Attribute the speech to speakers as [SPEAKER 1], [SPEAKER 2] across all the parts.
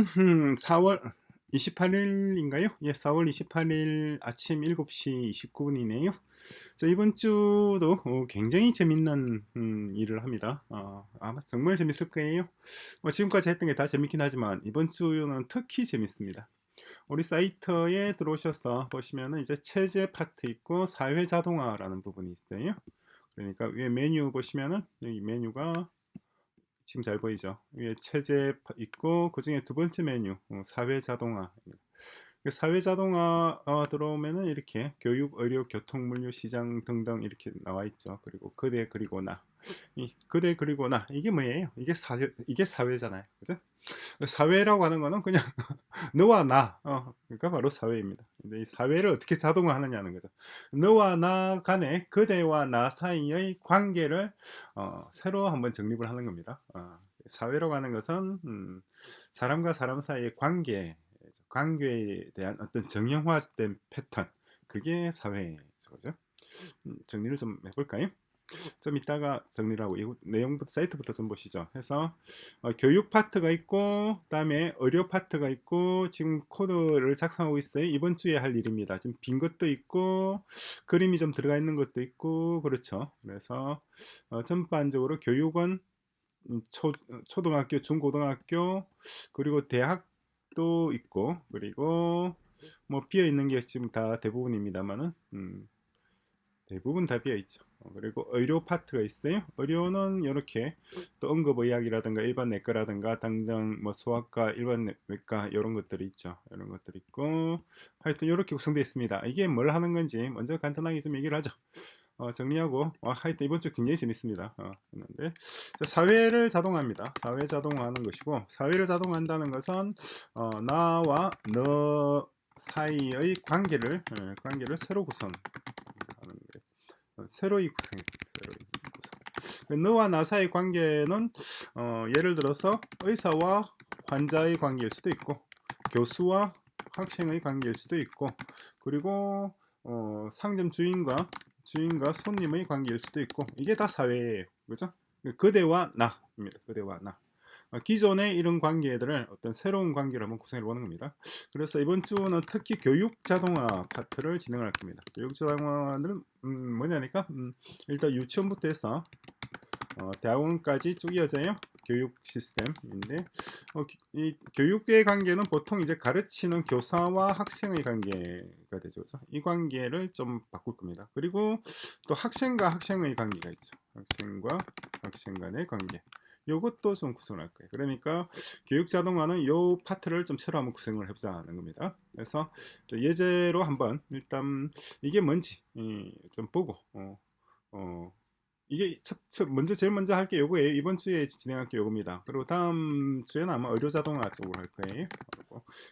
[SPEAKER 1] 오늘은 음, 4월 28일인가요? 예, 4월 28일 아침 7시 29분이네요. 자, 이번 주도 어, 굉장히 재밌는 음, 일을 합니다. 어, 아마 정말 재밌을 거예요. 뭐 지금까지 했던 게 다 재밌긴 하지만 이번 주는 특히 재밌습니다. 우리 사이트에 들어오셔서 보시면은 이제 체제 파트 있고 사회 자동화라는 부분이 있어요. 그러니까 위에 메뉴 보시면은 여기 메뉴가 지금 잘 보이죠? 위에 체제 파- 있고 그 중에 두 번째 메뉴 어, 사회 자동화. 그 사회 자동화 어, 들어오면은 이렇게 교육, 의료, 교통, 물류, 시장 등등 이렇게 나와 있죠. 그리고 그대 그리고 나. 이 그대 그리고 나 이게 뭐예요? 이게 사회 이게 사회잖아요. 그죠? 사회라고 하는 거는 그냥 너와 나, 어, 그러니까 바로 사회입니다. 근데 이 사회를 어떻게 자동화하느냐는 거죠. 너와 나 간의 그대와 나 사이의 관계를 어, 새로 한번 정립을 하는 겁니다. 어, 사회라고 하는 것은 음, 사람과 사람 사이의 관계, 관계에 대한 어떤 정형화된 패턴, 그게 사회죠, 그죠? 음, 정리를 좀 해볼까요? 좀 이따가 정리를 하고 이 내용부터 사이트부터 좀 보시죠. 해서 어, 교육 파트가 있고 그다음에 의료 파트가 있고 지금 코드를 작성하고 있어요. 이번 주에 할 일입니다. 지금 빈 것도 있고 그림이 좀 들어가 있는 것도 있고 그렇죠. 그래서 어, 전반적으로 교육은 음, 초, 초등학교, 중고등학교 그리고 대학도 있고 그리고 뭐 비어 있는 게 지금 다 대부분입니다만은 음, 대부분 다 비어 있죠. 어, 그리고 의료 파트가 있어요. 의료는 이렇게 또 응급의학이라든가 일반 내과라든가 당장 뭐 소아과, 일반 내- 외과 이런 것들이 있죠. 이런 것들이 있고 하여튼 이렇게 구성되어 있습니다. 이게 뭘 하는 건지 먼저 간단하게 좀 얘기를 하죠. 어, 정리하고 어, 하여튼 이번 주 굉장히 재밌습니다. 어, 했는데 자, 사회를 자동화합니다. 사회 자동화하는 것이고 사회를 자동화한다는 것은 어, 나와 너 사이의 관계를 예, 관계를 새로 거예요. 어, 새로이 구성, 새로이 구성. 그 너와 나 사이의 관계는 어, 예를 들어서 의사와 환자의 관계일 수도 있고 교수와 학생의 관계일 수도 있고 그리고 어, 상점 주인과 주인과 손님의 관계일 수도 있고 이게 다 사회예요, 그죠? 그대와 나입니다. 그대와 나. 어, 기존의 이런 관계들을 어떤 새로운 관계로 한번 구성해 보는 겁니다. 그래서 이번 주는 특히 교육 자동화 파트를 진행할 겁니다. 교육 자동화는 음, 뭐냐니까 음, 일단 유치원부터 해서 어, 대학원까지 쭉 이어져요. 교육 시스템인데 어, 기- 이 교육의 관계는 보통 이제 가르치는 교사와 학생의 관계가 되죠. 그죠? 이 관계를 좀 바꿀 겁니다. 그리고 또 학생과 학생의 관계가 있죠. 학생과 학생 간의 관계. 요것도 좀 구성할 거예요. 그러니까 교육 자동화는 요 파트를 좀 새로 한번 구성을 해보자는 겁니다. 그래서 또 예제로 한번 일단 이게 뭔지 이, 좀 보고 어, 어, 이게 첫, 첫 먼저 제일 먼저 할 게 요거예요. 이번 주에 진행할 게 요겁니다. 그리고 다음 주에는 아마 의료 자동화 쪽으로 할 거예요.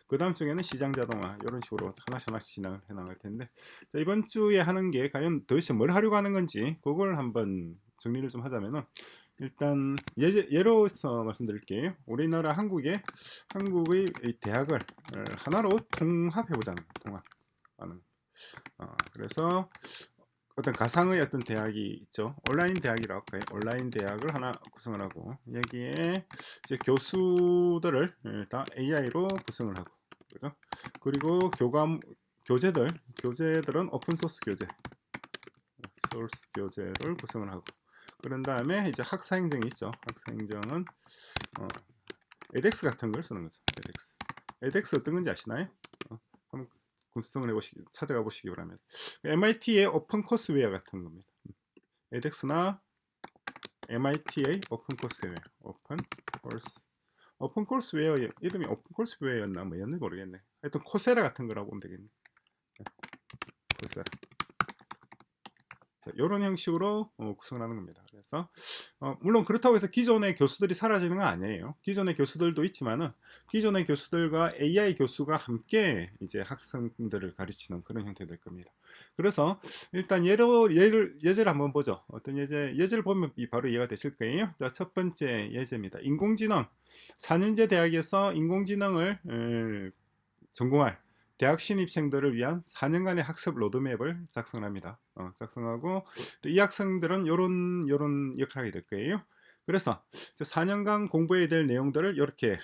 [SPEAKER 1] 그 다음 주에는 시장 자동화 이런 식으로 하나씩 하나씩 진행을 해 나갈 텐데 자, 이번 주에 하는 게 과연 도대체 뭘 하려고 하는 건지 그걸 한번 정리를 좀 하자면은 일단 예, 예로서 말씀드릴게요. 우리나라 한국의 한국의 이 대학을 어, 하나로 통합해 보자는 통합하는. 어, 그래서 어떤 가상의 어떤 대학이 있죠. 온라인 대학이라고 할까요? 온라인 대학을 하나 구성을 하고 여기에 이제 교수들을 예, 다 AI로 구성을 하고 그죠? 그리고 교감 교재들 교재들은 오픈 소스 교재 소스 교재를 구성을 하고 그런 다음에 이제 학사행정이 있죠. 학사행정은 어, edX 같은 걸 쓰는 거죠. edX. edX 어떤 건지 아시나요? 어, 한번 구성을 해보시기 찾아가 보시기 바랍니다. MIT의 오픈 코스웨어 같은 겁니다. edX나 MIT의 오픈 코스웨어, 오픈 코스 오픈 코스웨어 이름이 오픈 코스웨어였나 뭐였는지 모르겠네. 하여튼 코세라 같은 거라고 보면 되겠네. 네, 코세라. 자, 이런 형식으로 어, 구성을 하는 겁니다. 그래서 어, 물론 그렇다고 해서 기존의 교수들이 사라지는 건 아니에요. 기존의 교수들도 있지만은 기존의 교수들과 AI 교수가 함께 이제 학생들을 가르치는 그런 형태 될 겁니다. 그래서 일단 예로 예를 예제를 한번 보죠. 어떤 예제 예제를 보면 이 바로 이해가 되실 거예요. 자, 첫 번째 예제입니다. 인공지능 4년제 대학에서 인공지능을 에, 전공할 대학 신입생들을 위한 4년간의 학습 로드맵을 작성합니다. 어, 작성하고 또이 학생들은 요런 요런 역할을 하게 될 거예요. 그래서 이제 4년간 공부해야 될 내용들을 이렇게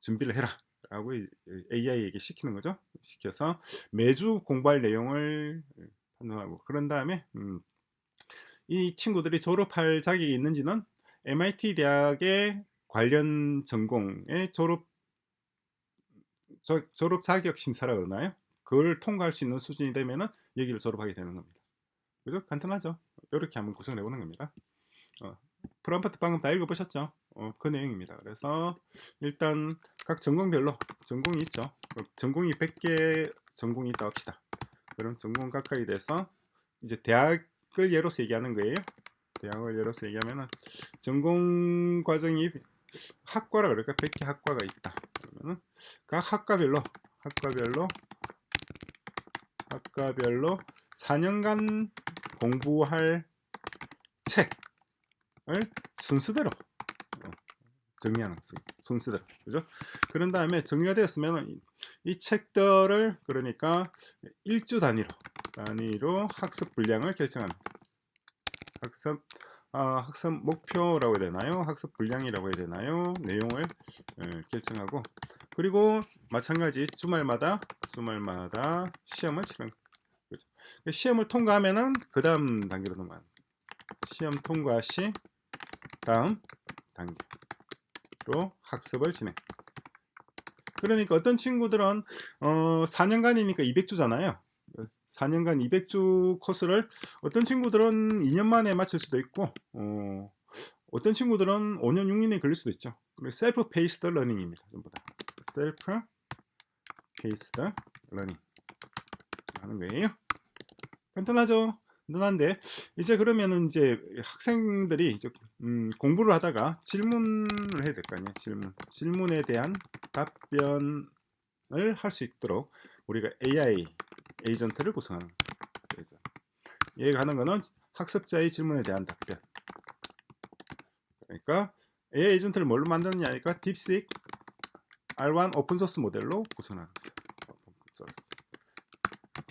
[SPEAKER 1] 준비를 해라 라고 AI에게 시키는 거죠. 시켜서 매주 공부할 내용을 판단하고 그런 다음에 음, 이 친구들이 졸업할 자격이 있는지는 MIT 대학의 관련 전공의 졸업 저, 졸업 자격 심사라 그러나요? 그걸 통과할 수 있는 수준이 되면은 여기를 졸업하게 되는 겁니다. 그죠? 간단하죠? 이렇게 한번 구성을 해보는 겁니다. 어, 프롬프트 방금 다 읽어보셨죠? 어, 그 내용입니다. 그래서 일단 각 전공별로 전공이 있죠. 어, 전공이 100개 전공이 있다 합시다. 그럼 전공 각각에 대해서 이제 대학을 예로서 얘기하는 거예요. 대학을 예로서 얘기하면은 전공 과정이 학과라 그럴까? 100개 학과가 있다. 그러면은 각 학과별로 학과별로 학과별로 4년간 공부할 책을 순서대로 어, 정리하는 거죠. 순서대로. 그죠? 그런 다음에 정리가 되었으면 이, 이 책들을 그러니까 일주 단위로 단위로 학습 분량을 결정합니다. 학습 아, 학습 목표라고 해야 되나요? 학습 분량이라고 해야 되나요? 내용을 예, 결정하고 그리고 마찬가지 주말마다 주말마다 시험을 치는 거죠. 시험을 통과하면은 그 다음 단계로 넘어가는 시험 통과 시 다음 단계로 학습을 진행. 그러니까 어떤 친구들은 어, 4년간이니까 200주잖아요. 4년간 200주 코스를 어떤 친구들은 2년 만에 마칠 수도 있고 어, 어떤 친구들은 5년 6년에 걸릴 수도 있죠. 셀프 페이스드 러닝입니다. 전부 다. 셀프 페이스드 러닝 하는 거예요. 간단하죠. 간단한데 이제 그러면은 이제 학생들이 이제 음, 공부를 하다가 질문을 해야 될 거 아니에요. 질문. 질문에 대한 답변을 할 수 있도록 우리가 AI 에이전트를 구성하는 거죠. 얘가 하는 거는 학습자의 질문에 대한 답변. 그러니까 AI 에이전트를 뭘로 만드느냐 니까 딥식 R1 오픈소스 모델로 구성하는 거죠.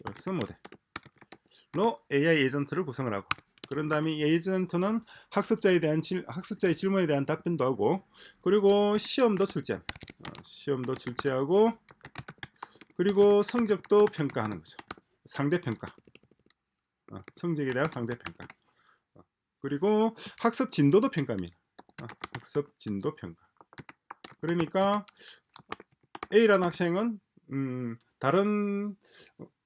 [SPEAKER 1] 오픈소스 모델로 AI 에이전트를 구성을 하고 그런 다음에 이 에이전트는 학습자에 대한 질, 학습자의 질문에 대한 답변도 하고 그리고 시험도 출제합니다. 어, 시험도 출제하고 그리고 성적도 평가하는 거죠. 상대평가. 어, 성적에 대한 상대평가. 어, 그리고 학습 진도도 평가합니다. 어, 학습 진도 평가. 그러니까 A라는 학생은 음, 다른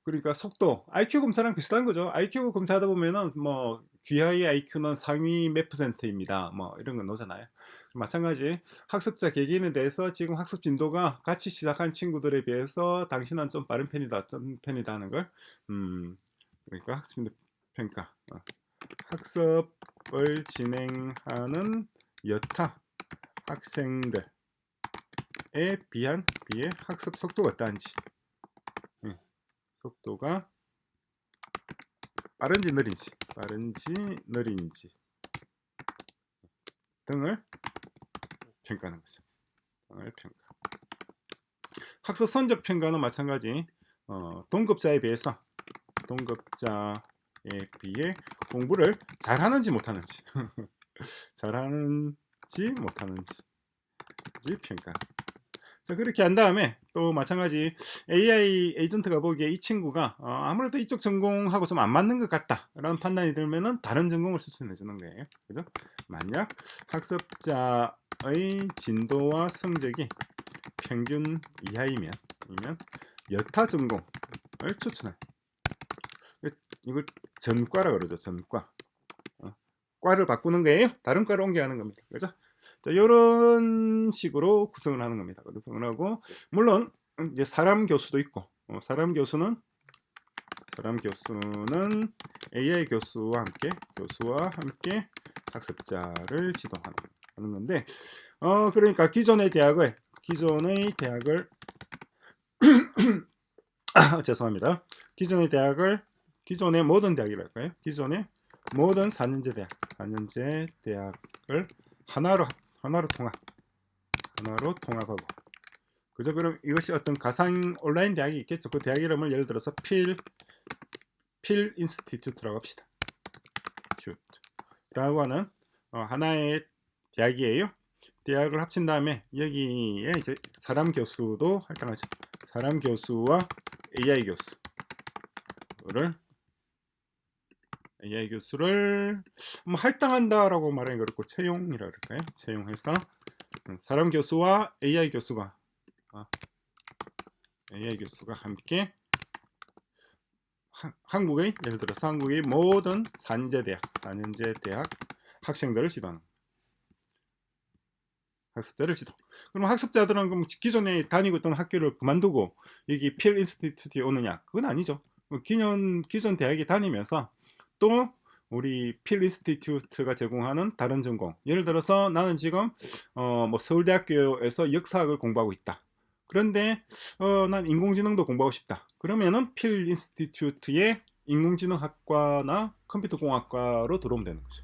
[SPEAKER 1] 그러니까 속도 IQ 검사랑 비슷한 거죠. IQ 검사하다 보면은 뭐 귀하의 IQ는 상위 몇 퍼센트입니다. 뭐 이런 거 나오잖아요. 마찬가지. 학습자 개개인에 대해서 지금 학습 진도가 같이 시작한 친구들에 비해서 당신은 좀 빠른 편이다, 좀 편이다 하는 걸 음, 그러니까 학습 진도 평가. 어. 학습을 진행하는 여타 학생들에 비한 비해 학습 속도가 어떠한지. 예, 속도가 빠른지 느린지 빠른지 느린지 등을 평가하는 거죠. 등을 평가. 학습 성적 평가는 마찬가지 어, 동급자에 비해서 동급자에 비해 공부를 잘하는지 못하는지 잘하는지 못하는지 평가. 자 그렇게 한 다음에 또 마찬가지 AI 에이전트가 보기에 이 친구가 어, 아무래도 이쪽 전공하고 좀 안 맞는 것 같다라는 판단이 들면은 다른 전공을 추천해 주는 거예요. 그죠? 만약 학습자 의 진도와 성적이 평균 이하이면 이면 여타 전공을 추천해. 이걸 전과라 그러죠. 전과. 어, 과를 바꾸는 거예요. 다른 과로 옮겨가는 겁니다. 그죠? 자, 이런 식으로 구성을 하는 겁니다. 구성을 하고 물론 이제 사람 교수도 있고 어, 사람 교수는 사람 교수는 AI 교수와 함께 교수와 함께 학습자를 지도하는 건데 어 그러니까 기존의 대학을 기존의 대학을 아, 죄송합니다. 기존의 대학을 기존의 모든 대학이랄까요? 기존의 모든 4년제 대학 4년제 대학을 하나로 하나로 통합 하나로 통합하고 그죠 그럼 이것이 어떤 가상 온라인 대학이 있겠죠 그 대학 이름을 예를 들어서 필 필 인스티튜트라고 합시다 라고 하는 어, 하나의 대학이에요 대학을 합친 다음에 여기에 이제 사람 교수도 할당하죠. 사람 교수와 AI 교수를 AI 교수를 뭐 할당한다라고 말하기 그렇고 채용이라 그럴까요? 채용해서 음, 사람 교수와 AI 교수가 아, AI 교수가 함께 한, 한국의 예를 들어서 한국의 모든 4년제 대학, 4년제 대학 학생들을 지도하는 학습자를 지도. 그럼 학습자들은 그럼 기존에 다니고 있던 학교를 그만두고 여기 필 인스티튜트에 오느냐? 그건 아니죠. 기존 기존 대학에 다니면서 또 우리 필 인스티튜트가 제공하는 다른 전공. 예를 들어서 나는 지금 어 뭐 서울대학교에서 역사학을 공부하고 있다. 그런데 어, 난 인공지능도 공부하고 싶다. 그러면은 필 인스티튜트의 인공지능학과나 컴퓨터공학과로 들어오면 되는 거죠.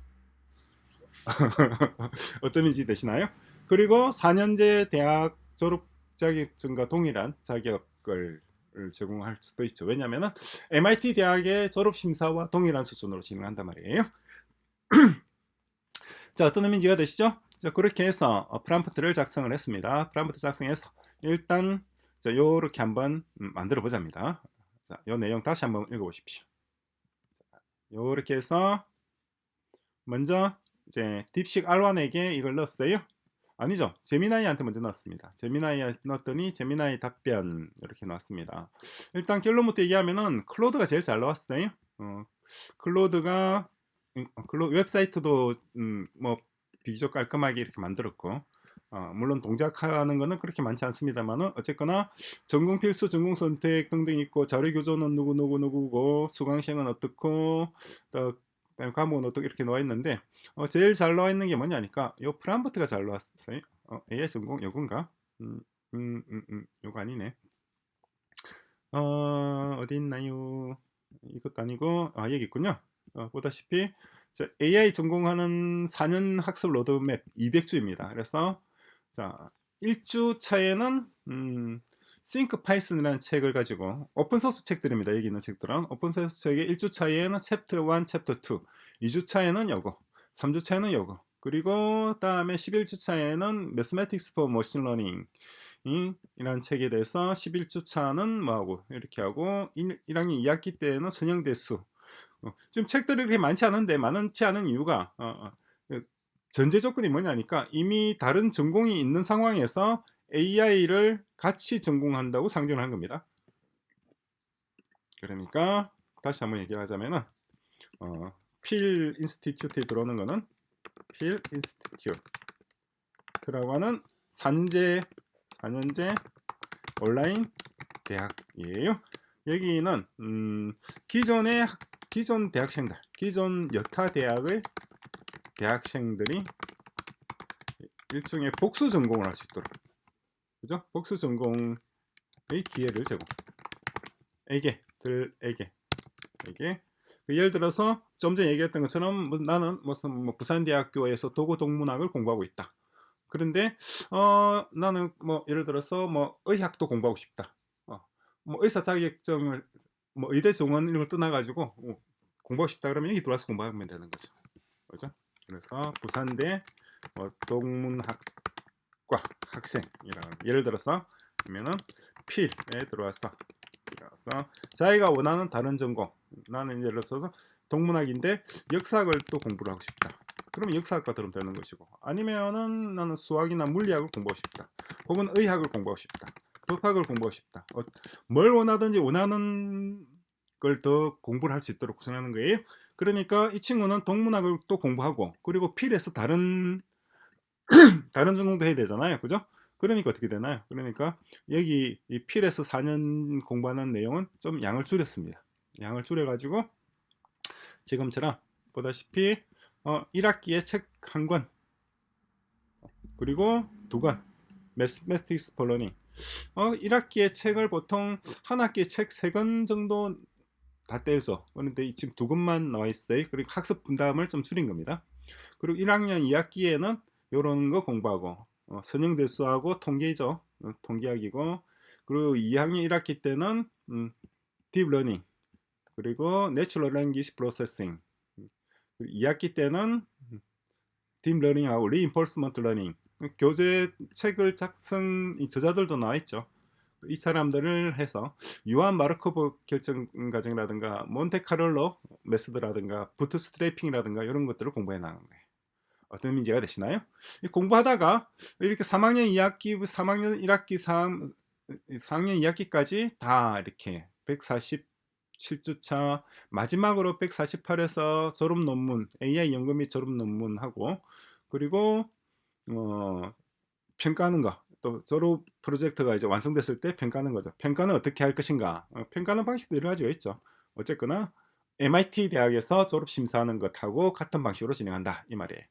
[SPEAKER 1] 어떤 의지 되시나요? 그리고 4년제 대학 졸업 자격증과 동일한 자격을 제공할 수도 있죠. 왜냐하면 MIT 대학의 졸업 심사와 동일한 수준으로 진행한단 말이에요. 자, 어떤 의미인지가 되시죠? 자, 그렇게 해서 어, 프람프트를 작성을 했습니다. 프람프트 작성해서 일단 자, 요렇게 한번 음, 만들어 보자입니다. 자, 요 내용 다시 한번 읽어 보십시오. 요렇게 해서 먼저 이제 딥식 R1에게 이걸 넣었어요. 아니죠. 제미나이한테 먼저 넣었습니다. 제미나이에 넣었더니 제미나이 답변 이렇게 나왔습니다. 일단 결론부터 얘기하면은 클로드가 제일 잘 나왔어요. 어, 클로드가 음, 클로 웹사이트도 음, 뭐 비교적 깔끔하게 이렇게 만들었고 어, 물론 동작하는 거는 그렇게 많지 않습니다만은 어쨌거나 전공 필수, 전공 선택 등등 있고 자료 교조는 누구 누구 누구고 수강 시행은 어떻고 또그 다음에 과목은 어떻게 이렇게 나와 있는데 어, 제일 잘 나와 있는 게 뭐냐니까 요 프람프트가 잘 나왔어요. 어, AI 전공 요건가? 음, 음, 음, 음, 요거 아니네. 어, 어디 있나요? 이것도 아니고 아 여기 있군요. 어, 보다시피 AI 전공하는 4년 학습 로드맵 200주입니다. 그래서 자 1주 차에는 음, 싱크 파이슨이라는 책을 가지고 오픈소스 책들입니다. 여기 있는 책들은 오픈소스 책의 1주 차에는 챕터 1, 챕터 2 2주 차에는 요거 3주 차에는 요거 그리고 다음에 11주 차에는 Mathematics for Machine Learning 이라는 책에 대해서 11주 차는 뭐하고 이렇게 하고 1, 1학년 2학기 때는 선형대수 어, 지금 책들이 그렇게 많지 않은데 많지 않은 이유가 어, 어, 그 전제 조건이 뭐냐니까 이미 다른 전공이 있는 상황에서 AI를 같이 전공한다고 상정을 한 겁니다. 그러니까 다시 한번 얘기하자면은 어, 필 인스티튜트에 들어오는 거는 필 인스티튜트라고 하는 4년제 4년제 온라인 대학이에요. 여기는 음, 기존의 기존 대학생들, 기존 여타 대학의 대학생들이 일종의 복수 전공을 할 수 있도록 그죠? 복수 전공의 기회를 제공. 에게, 들에게, 에게. 그 예를 들어서 좀 전에 얘기했던 것처럼 뭐 나는 무슨 뭐 부산대학교에서 도구 동문학을 공부하고 있다. 그런데 어 나는 뭐 예를 들어서 뭐 의학도 공부하고 싶다. 어, 뭐 의사 자격증을 뭐 의대 정원 이런 걸 떠나가지고 어, 공부하고 싶다 그러면 여기 들어와서 공부하면 되는 거죠. 그죠? 그래서 부산대 뭐 동문학과 학생이라는 예를 들어서 그러면은 필에 들어와서 들어와서 자기가 원하는 다른 전공 나는 예를 들어서 동문학인데 역사학을 또 공부를 하고 싶다. 그럼 역사학과 들으면 되는 것이고 아니면은 나는 수학이나 물리학을 공부하고 싶다. 혹은 의학을 공부하고 싶다. 법학을 공부하고 싶다. 어, 뭘 원하든지 원하는 걸 더 공부를 할 수 있도록 구성하는 거예요. 그러니까 이 친구는 동문학을 또 공부하고 그리고 필에서 다른 다른 전공도 해야 되잖아요. 그죠? 그러니까 어떻게 되나요? 그러니까 여기 이 필에서 4년 공부하는 내용은 좀 양을 줄였습니다. 양을 줄여가지고 지금처럼 보다시피 어, 1학기에 책 한 권 그리고 두권 매스매틱스 폴러닝 어, 1학기에 책을 보통 한 학기에 책 세 권 정도 다 떼서 그런데 지금 두 권만 나와 있어요. 그리고 학습 분담을 좀 줄인 겁니다. 그리고 1학년 2학기에는 이런 거 공부하고 어, 선형대수하고 통계죠. 어, 통계학이고 그리고 2학년 1학기 때는 음, 딥러닝 그리고 내추럴 랭귀지 프로세싱 2학기 때는 딥러닝하고 리인포스먼트 러닝 교재 책을 작성 이 저자들도 나와 있죠. 이 사람들을 해서 유한 마르코브 결정 과정이라든가 몬테카를로 메소드라든가 부트스트래핑이라든가 이런 것들을 공부해 나가는 거예요. 어떤 이해가 되시나요? 이 공부하다가 이렇게 3학년 2학기, 3학년 1학기, 3, 4학년 2학기까지 다 이렇게 147주차 마지막으로 148에서 졸업 논문, AI 연구 및 졸업 논문 하고 그리고 어, 평가하는 거. 또 졸업 프로젝트가 이제 완성됐을 때 평가하는 거죠. 평가는 어떻게 할 것인가? 어, 평가는 방식도 여러 가지가 있죠. 어쨌거나 MIT 대학에서 졸업 심사하는 것하고 같은 방식으로 진행한다 이 말이에요.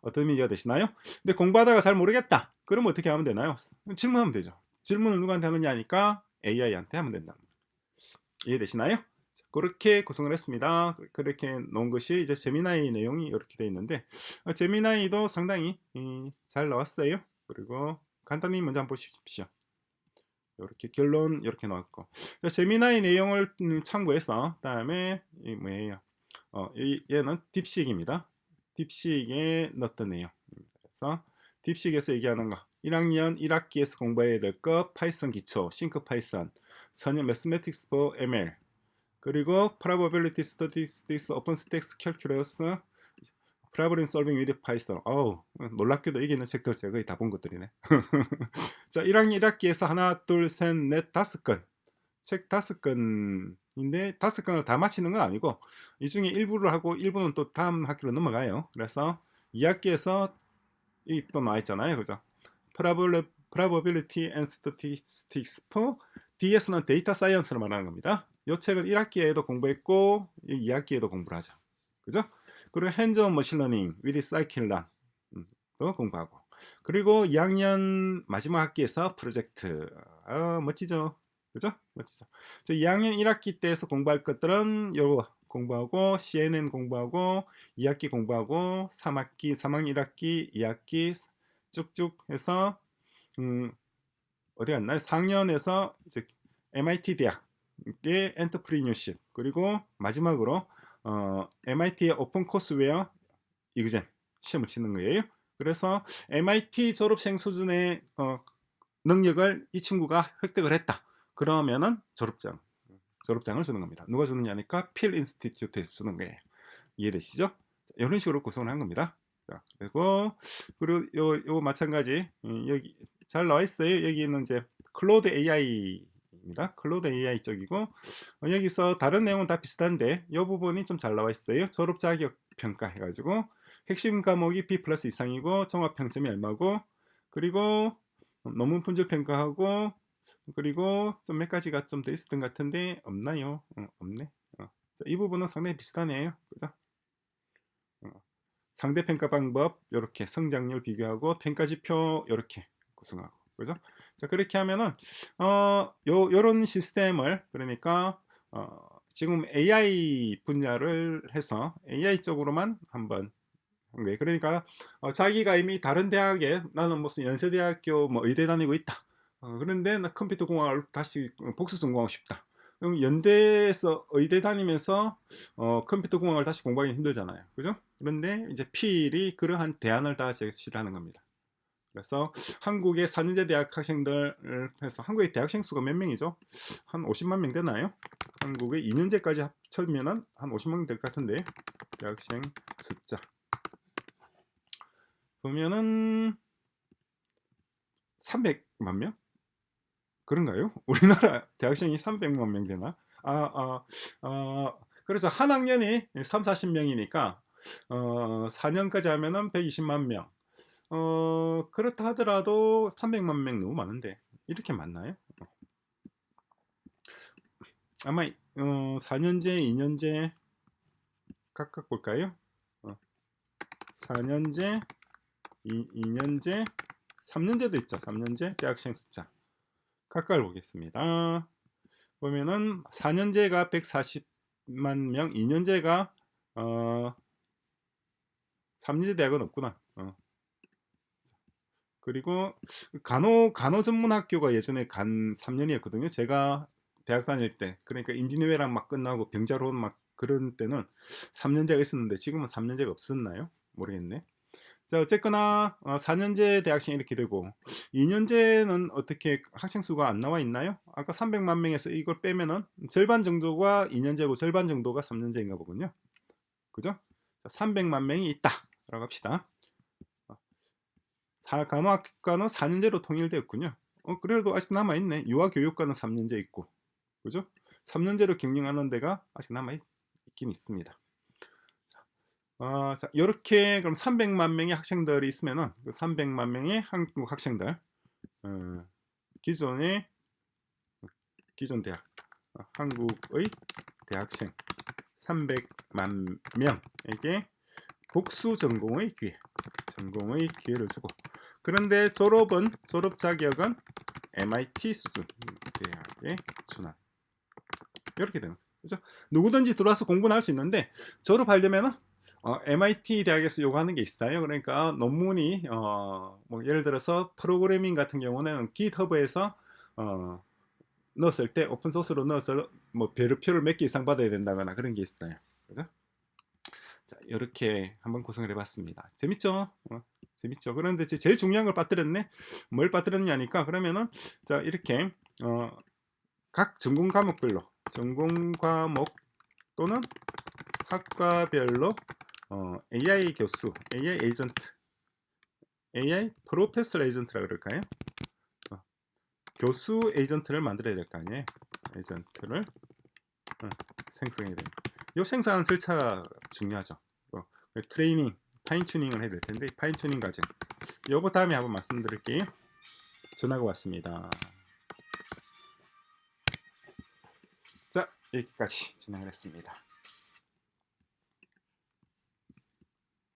[SPEAKER 1] 어떤 의미가 되시나요? 근데 공부하다가 잘 모르겠다. 그럼 어떻게 하면 되나요? 질문하면 되죠. 질문을 누구한테 하느냐 하니까 AI한테 하면 된다. 이해되시나요? 그렇게 구성을 했습니다. 그렇게 놓은 것이 이제 제미나이 내용이 이렇게 되어 있는데 어, 제미나이도 상당히 이, 잘 나왔어요. 그리고 간단히 먼저 한번 보십시오. 이렇게 결론 이렇게 나왔고 제미나이 내용을 음, 참고해서 다음에 이 뭐예요? 어, 이, 얘는 딥식입니다. 딥식에 넣었던 내용. 그래서 딥식에서 얘기하는 거 1학년 1학기에서 공부해야 될거 파이썬 기초, 싱크 파이썬, 선형 매스매틱스 for ML 그리고 probability statistics, open stacks calculus. 어우, 놀랍게도 이게 있는 책들 제가 거의 다 본 것들이네. 자, 1학년 1학기에서 하나, 둘, 셋, 넷, 다섯 건. 책 다섯 건 인데 다섯 건을 다 마치는 건 아니고 이 중에 일부를 하고 일부는 또 다음 학기로 넘어가요. 그래서 2학기에서 이 또 나와 있잖아요. 그죠? probability and statistics for DS는 데이터 사이언스를 말하는 겁니다. 이 책은 1학기에도 공부했고 2학기에도 공부를 하죠. 그죠? 그리고 핸즈온 머신러닝, 위리 사이킬란도 공부하고 그리고 2학년 마지막 학기에서 프로젝트 아, 멋지죠? 그죠? 멋지죠? 저 2학년 1학기 때에서 공부할 것들은 요거 공부하고 CNN 공부하고 2학기 공부하고 3학기, 3학년 1학기, 2학기 쭉쭉 해서 음, 어디 갔나요? 4학년에서 이제 MIT 대학의 엔터프리뉴십 그리고 마지막으로 어, MIT의 오픈 코스웨어 이그젠 시험을 치는 거예요. 그래서 MIT 졸업생 수준의 어, 능력을 이 친구가 획득을 했다. 그러면은 졸업장 졸업장을 주는 겁니다. 누가 주느냐니까 필 인스티튜트에서 주는 거예요. 이해되시죠? 이런 식으로 구성을 한 겁니다. 자, 그리고 그리고 요, 요 마찬가지 여기 잘 나와 있어요. 여기는 이제 클로드 AI입니다. 클로드 AI 쪽이고 어, 여기서 다른 내용은 다 비슷한데 이 부분이 좀 잘 나와 있어요. 졸업 자격 평가 해가지고 핵심 과목이 B 플러스 이상이고 종합 평점이 얼마고 그리고 논문 품질 평가하고 그리고 좀 몇 가지가 좀 더 있었던 것 같은데 없나요? 어, 없네. 어. 자, 이 부분은 상당히 비슷하네요. 그죠? 어. 상대 평가 방법 이렇게 성장률 비교하고 평가 지표 이렇게 구성하고 그죠? 자 그렇게 하면은 어요 요런 시스템을 그러니까 어 지금 AI 분야를 해서 AI 쪽으로만 한번 한 거예요. 그러니까 어 자기가 이미 다른 대학에 나는 무슨 연세대학교 뭐 의대 다니고 있다. 어 그런데 나 컴퓨터 공학을 다시 복수 전공하고 싶다. 그럼 연대에서 의대 다니면서 어, 컴퓨터 공학을 다시 공부하기 힘들잖아요. 그죠? 그런데 이제 필이 그러한 대안을 다 제시를 하는 겁니다. 그래서 한국의 4년제 대학 학생들 해서 한국의 대학생 수가 몇 명이죠? 한 50만 명 되나요? 한국의 2년제까지 합쳐면은 한 50만 명 될 것 같은데 대학생 숫자 보면은 300만 명? 그런가요? 우리나라 대학생이 300만 명 되나? 아, 아, 아, 그래서 한 학년이 3, 40명이니까 어, 4년까지 하면은 120만 명. 어, 그렇다 하더라도 300만 명 너무 많은데 이렇게 많나요? 아마 어, 4년제, 2년제 각각 볼까요? 어, 4년제, 2, 2년제, 3년제도 있죠. 3년제 대학생 숫자 각각을 보겠습니다. 보면은 4년제가 140만 명, 2년제가 어, 3년제 대학은 없구나. 어. 그리고 간호 간호 전문 학교가 예전에 간 3년이었거든요. 제가 대학 다닐 때 그러니까 인지뇌랑 막 끝나고 병자론 막 그런 때는 3년제가 있었는데 지금은 3년제가 없었나요? 모르겠네. 자 어쨌거나 어, 4년제 대학생 이렇게 되고 2년제는 어떻게 학생 수가 안 나와 있나요? 아까 300만 명에서 이걸 빼면은 절반 정도가 2년제고 절반 정도가 3년제인가 보군요. 그죠? 자, 300만 명이 있다라고 합시다. 어, 사- 간호학과는 4년제로 통일되었군요. 어, 그래도 아직 남아 있네. 유아교육과는 3년제 있고, 그죠? 3년제로 경영하는 데가 아직 남아 있, 긴 있습니다. 자, 어, 자, 이렇게 그럼 300만 명의 학생들이 있으면은 그 300만 명의 한국 학생들 어, 기존의 기존 대학 어, 한국의 대학생 300만 명에게 복수 전공의 기회 전공의 기회를 주고 그런데 졸업은 졸업 자격은 MIT 수준 대학에 준한 이렇게 되는 그죠? 누구든지 들어와서 공부는 할 수 있는데 졸업하려면은 어, MIT 대학에서 요구하는 게 있어요. 그러니까 논문이 어, 뭐 예를 들어서 프로그래밍 같은 경우는 GitHub에서 어, 넣었을 때 오픈 소스로 넣어서 뭐 배르표를 몇 개 이상 받아야 된다거나 그런 게 있어요. 그죠? 자, 이렇게 한번 구성을 해봤습니다. 재밌죠? 어, 재밌죠? 그런데 제일 중요한 걸 빠뜨렸네. 뭘 빠뜨렸냐니까 그러면은 자 이렇게 어, 각 전공 과목별로 전공 과목 또는 학과별로 어, AI 교수, AI 에이전트, AI 프로페서 에이전트라 그럴까요? 어, 교수 에이전트를 만들어야 될 거 아니에요? 에이전트를 어, 생성해야 돼요. 이 생성하는 절차가 중요하죠. 어, 트레이닝, 파인 튜닝을 해야 될 텐데 파인 튜닝 과정. 요거 다음에 한번 말씀드릴게요. 전화가 왔습니다. 자, 여기까지 진행을 했습니다.